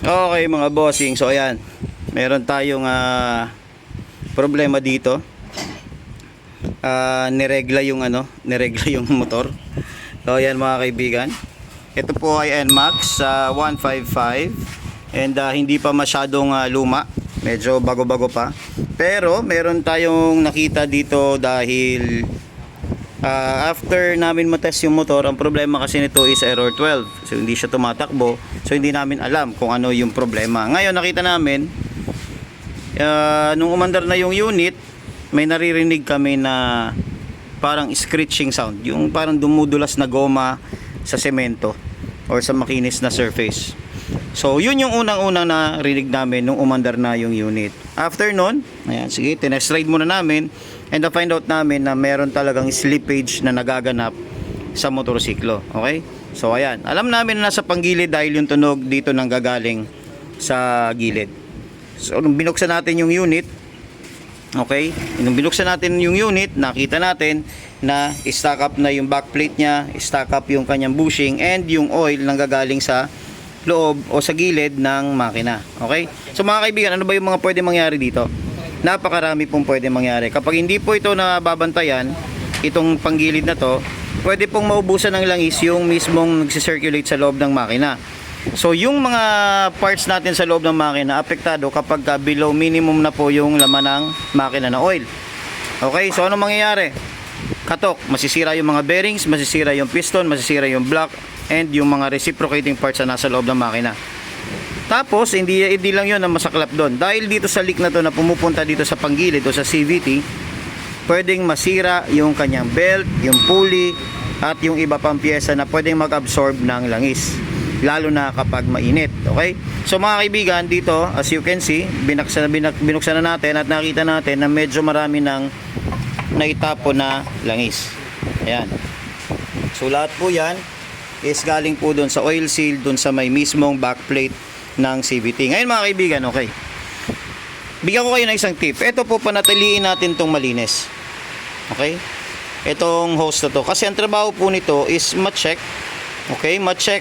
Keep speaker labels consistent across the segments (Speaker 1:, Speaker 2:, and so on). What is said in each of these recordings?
Speaker 1: Okay mga bossing, so ayan. Meron tayong ah, problema dito. Ah, niregla yung ano, niregla yung motor. So ayan mga kaibigan. Ito po ay NMAX ah, 155 and ah, hindi pa masyadong ah, luma. Medyo bago-bago pa. Pero meron tayong nakita dito dahil Ah, after namin matest yung motor, ang problema kasi nito is error 12. So hindi siya tumatakbo. So hindi namin alam kung ano yung problema. Ngayon nakita namin ah, nung umandar na yung unit, may naririnig kami na parang screeching sound, yung parang dumudulas na goma sa semento or sa makinis na surface. So, yun yung unang-unang narinig namin nung umandar na yung unit. After nun, ayan, sige, tinest ride muna namin and na-find out namin na meron talagang slippage na nagaganap sa motorsiklo. Okay? So, ayan. Alam namin na nasa panggilid dahil yung tunog dito nang gagaling sa gilid. So, nung binuksan natin yung unit, okay, nung binuksan natin yung unit, nakita natin na stack up na yung backplate niya, stack up yung kanyang bushing, and yung oil nang gagaling sa loob o sa gilid ng makina. Okay? So mga kaibigan, ano ba yung mga pwede mangyari dito? Napakarami pong pwede mangyari. Kapag hindi po ito nababantayan, itong panggilid na to, pwede pong maubusan ng langis yung mismong nagsisirculate sa loob ng makina. So yung mga parts natin sa loob ng makina apektado kapag ka below minimum na po yung laman ng makina na oil. Okay, so ano mangyayari? Katok, masisira yung mga bearings, masisira yung piston, masisira yung block, and yung mga reciprocating parts na nasa loob ng makina. Tapos, hindi, hindi lang yun ang masaklap doon. Dahil dito sa leak na to na pumupunta dito sa panggilid o sa CVT, pwedeng masira yung kanyang belt, yung pulley, at yung iba pang pyesa na pwedeng mag-absorb ng langis. Lalo na kapag mainit. Okay? So mga kaibigan, dito, as you can see, binaksan, binak, binuksan na natin at nakita natin na medyo marami ng naitapo na langis. Ayan. So lahat po yan is galing po doon sa oil seal, doon sa may mismong backplate ng CVT. Ngayon mga kaibigan, okay. Bigyan ko kayo ng isang tip. Ito po panatiliin natin tong malinis. Okay? Itong hose na to. Kasi ang trabaho po nito is ma-check. Okay? Ma-check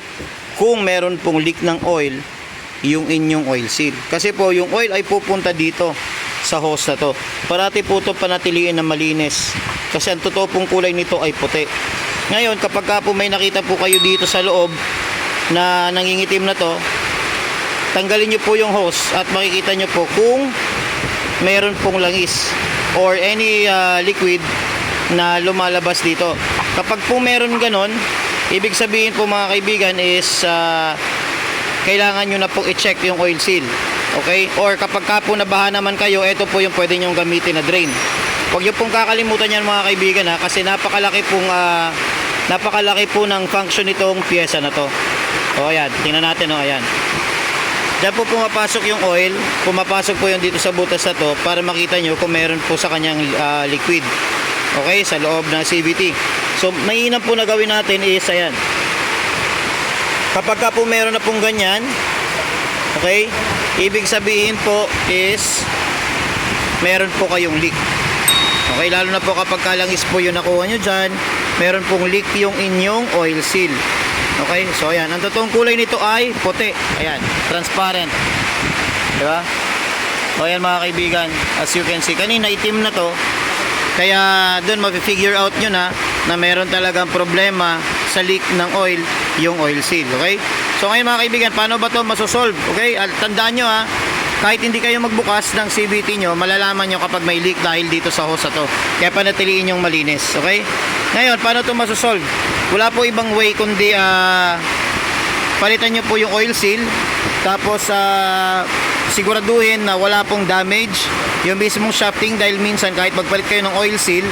Speaker 1: kung meron pong leak ng oil yung inyong oil seal. Kasi po yung oil ay pupunta dito sa hose na to. Parati po ito panatiliin na malinis. Kasi ang totoo pong kulay nito ay puti. Ngayon, kapag ka po may nakita po kayo dito sa loob na nangingitim na to, tanggalin nyo po yung hose at makikita nyo po kung meron pong langis or any uh, liquid na lumalabas dito. Kapag po meron ganon, ibig sabihin po mga kaibigan is uh, kailangan nyo na pong i-check yung oil seal. Okay? Or kapag ka po nabaha naman kayo, ito po yung pwede nyong gamitin na drain. Huwag nyo pong kakalimutan yan mga kaibigan ha, kasi napakalaki pong ah, napakalaki po ng function nitong pyesa na to. O ayan, tingnan natin o ayan. Diyan po pumapasok yung oil, pumapasok po yung dito sa butas na to para makita nyo kung meron po sa kanyang ah, liquid. Okay, sa loob ng CVT. So, mainam po na gawin natin is ayan. Kapag ka po meron na pong ganyan, okay, ibig sabihin po is meron po kayong leak. Okay, lalo na po kapag kalangis po yung nakuha nyo dyan, meron pong leak yung inyong oil seal. Okay, so ayan, ang totoong kulay nito ay puti. Ayan, transparent. Di ba? So ayan mga kaibigan, as you can see, kanina itim na to. Kaya doon mafi-figure out nyo na na meron talagang problema sa leak ng oil, yung oil seal. Okay? So ngayon mga kaibigan, paano ba to masosolve? Okay? At tandaan nyo ha, kahit hindi kayo magbukas ng CVT nyo, malalaman nyo kapag may leak dahil dito sa hose na to. Kaya panatiliin yung malinis. Okay? Ngayon, paano to masosolve? Wala po ibang way kundi ah palitan nyo po yung oil seal. Tapos ah, siguraduhin na wala pong damage yung mismong shafting dahil minsan kahit magpalit kayo ng oil seal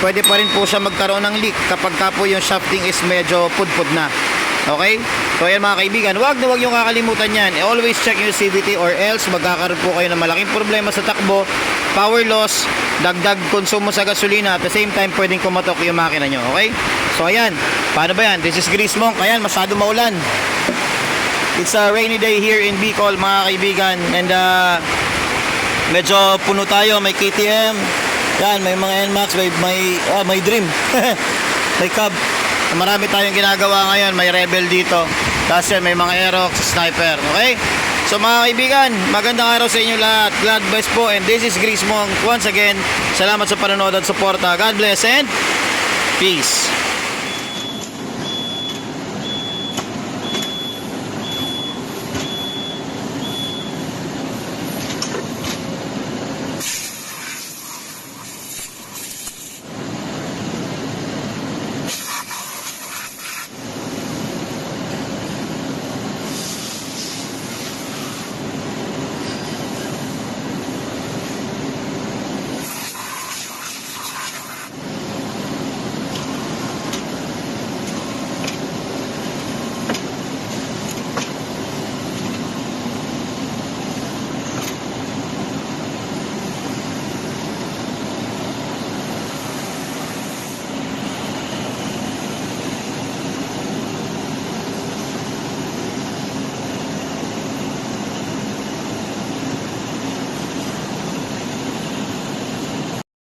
Speaker 1: pwede pa rin po siya magkaroon ng leak kapag ka po yung shafting is medyo pudpud na. Okay? So ayan mga kaibigan wag na wag yung kakalimutan yan. Always check yung CVT or else magkakaroon po kayo ng malaking problema sa takbo power loss dagdag konsumo sa gasolina at the same time pwedeng kumatok yung makina nyo okay so ayan. Paano ba yan? This is Grease Monk. Ayan masyado maulan. It's a rainy day here in Bicol mga kaibigan. And uh, medyo puno tayo. May KTM yan may mga NMAX may may, ah, may Dream. May Cub. Marami tayong ginagawa ngayon. May Rebel dito. Tapos yan may mga Aerox Sniper. Okay? So mga kaibigan, magandang araw sa inyo lahat. God bless po. And this is Grismong. Once again, salamat sa panonood at suporta. God bless and peace.